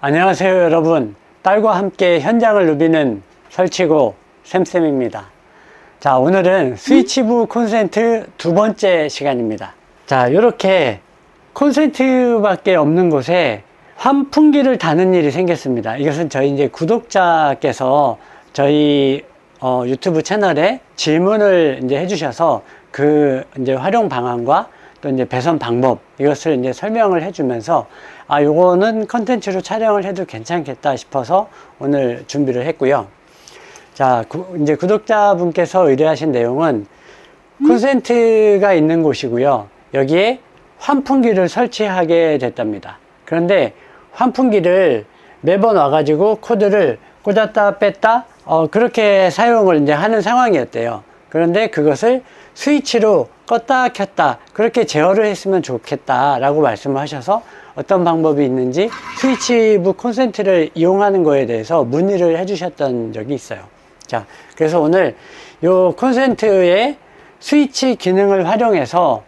안녕하세요 여러분. 딸과 함께 현장을 누비는 설치고 샘쌤입니다. 자 오늘은 스위치부 콘센트 두 번째 시간입니다. 자 이렇게 콘센트 밖에 없는 곳에 환풍기를 다는 일이 생겼습니다. 이것은 저희 이제 구독자께서 저희 어, 유튜브 채널에 질문을 이제 해주셔서 그 이제 활용 방안과 또 이제 배선 방법 이것을 이제 설명을 해주면서 아 요거는 컨텐츠로 촬영을 해도 괜찮겠다 싶어서 오늘 준비를 했고요. 자 구, 이제 구독자분께서 의뢰하신 내용은 콘센트가 있는 곳이고요. 여기에 환풍기를 설치하게 됐답니다. 그런데 환풍기를 매번 와가지고 코드를 꽂았다 뺐다 어, 그렇게 사용을 이제 하는 상황이었대요. 그런데 그것을 스위치로 껐다 켰다 그렇게 제어를 했으면 좋겠다 라고 말씀을 하셔서 어떤 방법이 있는지 스위치부 콘센트를 이용하는 거에 대해서 문의를 해주셨던 적이 있어요. 자, 그래서 오늘 요 콘센트의 스위치 기능을 활용해서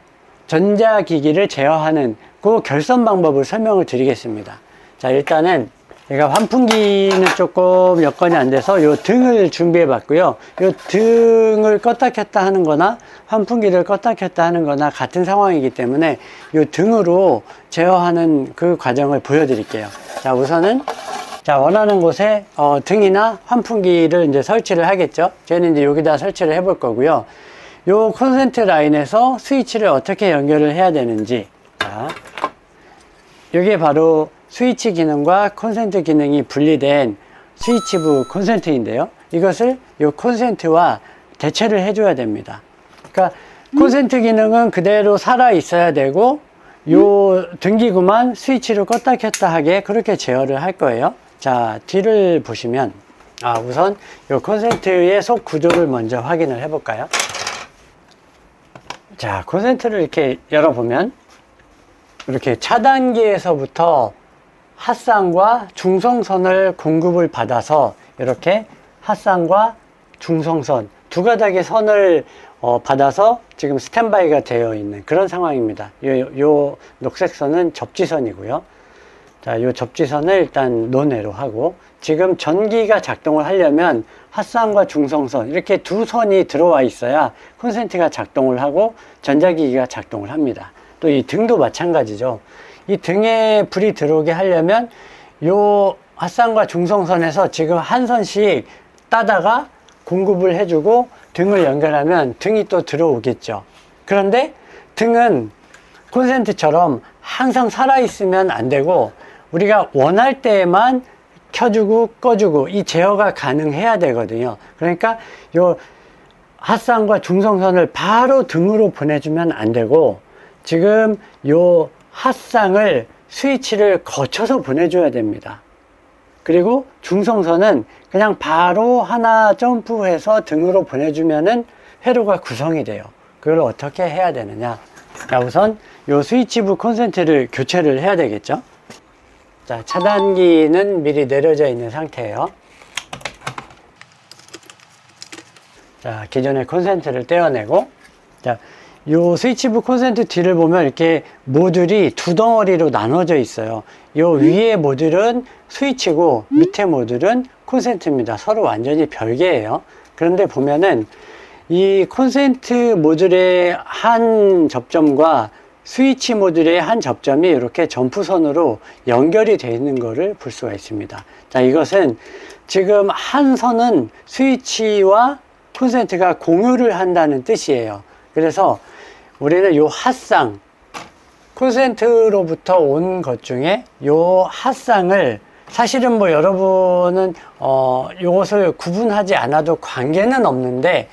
전자기기를 제어하는 그 결선 방법을 설명을 드리겠습니다. 자, 일단은 제가 환풍기는 조금 여건이 안 돼서 요 등을 준비해 봤고요. 요 등을 껐다 켰다 하는 거나 환풍기를 껐다 켰다 하는 거나 같은 상황이기 때문에 요 등으로 제어하는 그 과정을 보여드릴게요. 자, 우선은 자, 원하는 곳에 어, 등이나 환풍기를 이제 설치를 하겠죠. 저는 이제 여기다 설치를 해 볼 거고요. 요 콘센트 라인에서 스위치를 어떻게 연결을 해야 되는지. 자, 여기에 바로 스위치 기능과 콘센트 기능이 분리된 스위치부 콘센트인데요. 이것을 이 콘센트와 대체를 해줘야 됩니다. 그러니까 콘센트 기능은 그대로 살아 있어야 되고 요 등기구만 스위치를 껐다 켰다 하게 그렇게 제어를 할 거예요. 자 뒤를 보시면 아 우선 요 콘센트의 속 구조를 먼저 확인을 해볼까요? 자 콘센트를 이렇게 열어보면 이렇게 차단기에서부터 핫상과 중성선을 공급을 받아서 이렇게 핫상과 중성선 두 가닥의 선을 어, 받아서 지금 스탠바이가 되어 있는 그런 상황입니다. 요, 요 녹색 선은 접지선이고요. 자, 요 접지선을 일단 논외로 하고 지금 전기가 작동을 하려면 핫상과 중성선 이렇게 두 선이 들어와 있어야 콘센트가 작동을 하고 전자기기가 작동을 합니다. 또 이 등도 마찬가지죠. 이 등에 불이 들어오게 하려면 요 핫상과 중성선에서 지금 한 선씩 따다가 공급을 해주고 등을 연결하면 등이 또 들어오겠죠. 그런데 등은 콘센트처럼 항상 살아있으면 안 되고 우리가 원할 때에만 켜주고 꺼주고 이 제어가 가능해야 되거든요. 그러니까 요 핫상과 중성선을 바로 등으로 보내주면 안 되고 지금 요 핫상을 스위치를 거쳐서 보내줘야 됩니다. 그리고 중성선은 그냥 바로 하나 점프해서 등으로 보내주면은 회로가 구성이 돼요. 그걸 어떻게 해야 되느냐. 자, 우선 요 스위치부 콘센트를 교체를 해야 되겠죠. 자, 차단기는 미리 내려져 있는 상태예요. 자, 기존의 콘센트를 떼어내고, 자, 요 스위치부 콘센트 뒤를 보면 이렇게 모듈이 두 덩어리로 나눠져 있어요. 요 위에 모듈은 스위치고 밑에 모듈은 콘센트입니다. 서로 완전히 별개예요. 그런데 보면은 이 콘센트 모듈의 한 접점과 스위치 모듈의 한 접점이 이렇게 점프선으로 연결이 되어 있는 것을 볼 수가 있습니다. 자, 이것은 지금 한 선은 스위치와 콘센트가 공유를 한다는 뜻이에요. 그래서 우리는 요 핫상, 콘센트로부터 온 것 중에 요 핫상을 사실은 뭐 여러분은 어 요것을 구분하지 않아도 관계는 없는데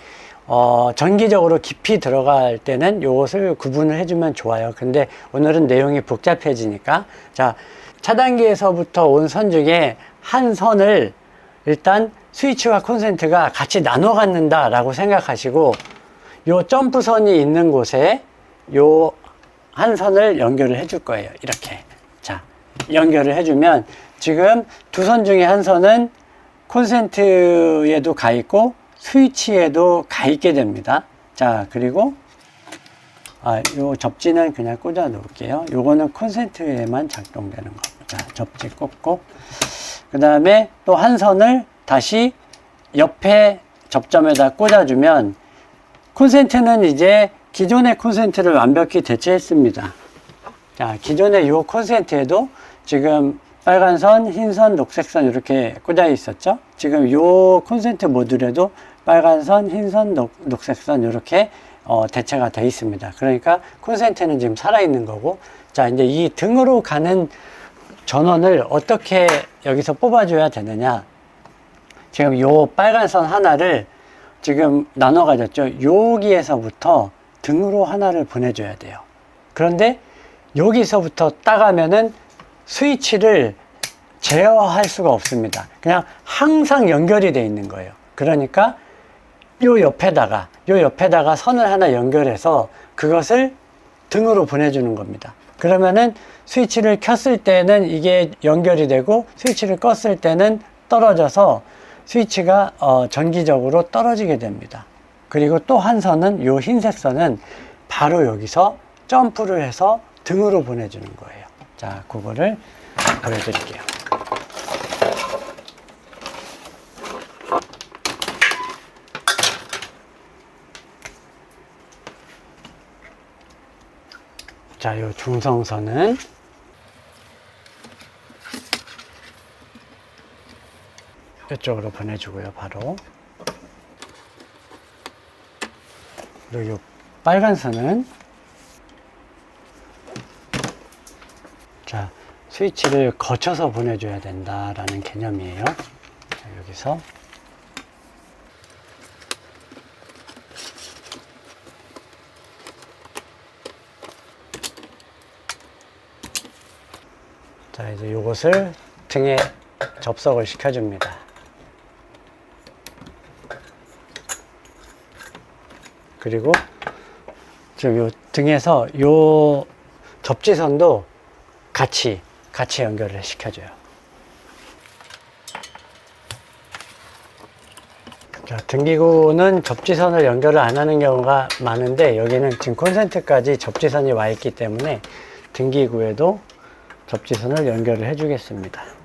어 전기적으로 깊이 들어갈 때는 요것을 구분을 해주면 좋아요. 근데 오늘은 내용이 복잡해지니까 자 차단기에서부터 온 선 중에 한 선을 일단 스위치와 콘센트가 같이 나눠 갖는다라고 생각하시고 요 점프선이 있는 곳에 요 한 선을 연결을 해줄 거예요. 이렇게. 자, 연결을 해주면 지금 두 선 중에 한 선은 콘센트에도 가 있고 스위치에도 가 있게 됩니다. 자, 그리고 아, 요 접지는 그냥 꽂아 놓을게요. 요거는 콘센트에만 작동되는 겁니다. 자, 접지 꽂고 그 다음에 또 한 선을 다시 옆에 접점에다 꽂아주면 콘센트는 이제 기존의 콘센트를 완벽히 대체했습니다. 자, 기존의 이 콘센트에도 지금 빨간 선, 흰 선, 녹색 선 이렇게 꽂아 있었죠. 지금 이 콘센트 모듈에도 빨간 선, 흰 선, 녹, 녹색 선 이렇게 어, 대체가 되어 있습니다. 그러니까 콘센트는 지금 살아 있는 거고, 자 이제 이 등으로 가는 전원을 어떻게 여기서 뽑아줘야 되느냐? 지금 요 빨간 선 하나를 지금 나눠 가졌죠. 여기에서부터 등으로 하나를 보내줘야 돼요. 그런데 여기서부터 따가면은 스위치를 제어할 수가 없습니다. 그냥 항상 연결이 돼 있는 거예요. 그러니까 요 옆에다가 요 옆에다가 선을 하나 연결해서 그것을 등으로 보내주는 겁니다. 그러면은 스위치를 켰을 때는 이게 연결이 되고 스위치를 껐을 때는 떨어져서 스위치가 어, 전기적으로 떨어지게 됩니다. 그리고 또 한 선은 요 흰색 선은 바로 여기서 점프를 해서 등으로 보내주는 거예요. 자, 그거를 보여드릴게요. 자, 요 중성선은 이쪽으로 보내주고요, 바로. 그리고 요 빨간 선은 자, 스위치를 거쳐서 보내줘야 된다라는 개념이에요. 자, 여기서 자, 이제 요것을 등에 접속을 시켜줍니다. 그리고 지금 요 등에서 요 접지선도 같이 같이 연결을 시켜줘요. 자, 등기구는 접지선을 연결을 안 하는 경우가 많은데 여기는 지금 콘센트까지 접지선이 와 있기 때문에 등기구에도 접지선을 연결을 해주겠습니다.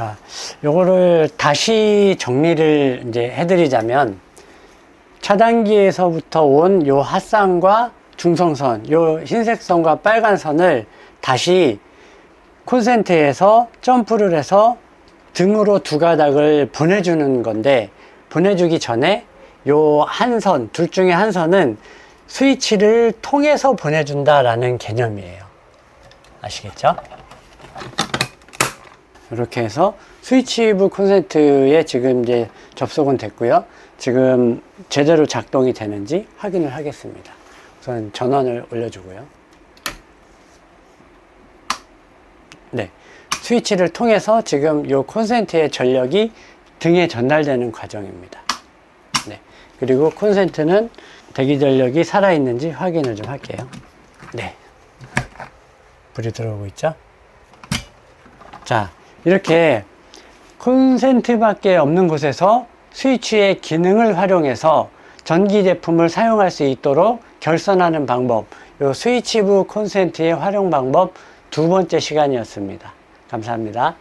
자, 요거를 다시 정리를 이제 해드리자면 차단기에서부터 온 요 핫선과 중성선, 요 흰색 선과 빨간 선을 다시 콘센트에서 점프를 해서 등으로 두 가닥을 보내주는 건데 보내주기 전에 요 한 선, 둘 중에 한 선은 스위치를 통해서 보내준다라는 개념이에요. 아시겠죠? 이렇게 해서 스위치부 콘센트에 지금 이제 접속은 됐고요. 지금 제대로 작동이 되는지 확인을 하겠습니다. 우선 전원을 올려주고요. 네. 스위치를 통해서 지금 이 콘센트의 전력이 등에 전달되는 과정입니다. 네. 그리고 콘센트는 대기 전력이 살아있는지 확인을 좀 할게요. 네. 불이 들어오고 있죠? 자, 이렇게 콘센트밖에 없는 곳에서 스위치의 기능을 활용해서 전기 제품을 사용할 수 있도록 결선하는 방법, 요 스위치부 콘센트의 활용 방법 두 번째 시간이었습니다. 감사합니다.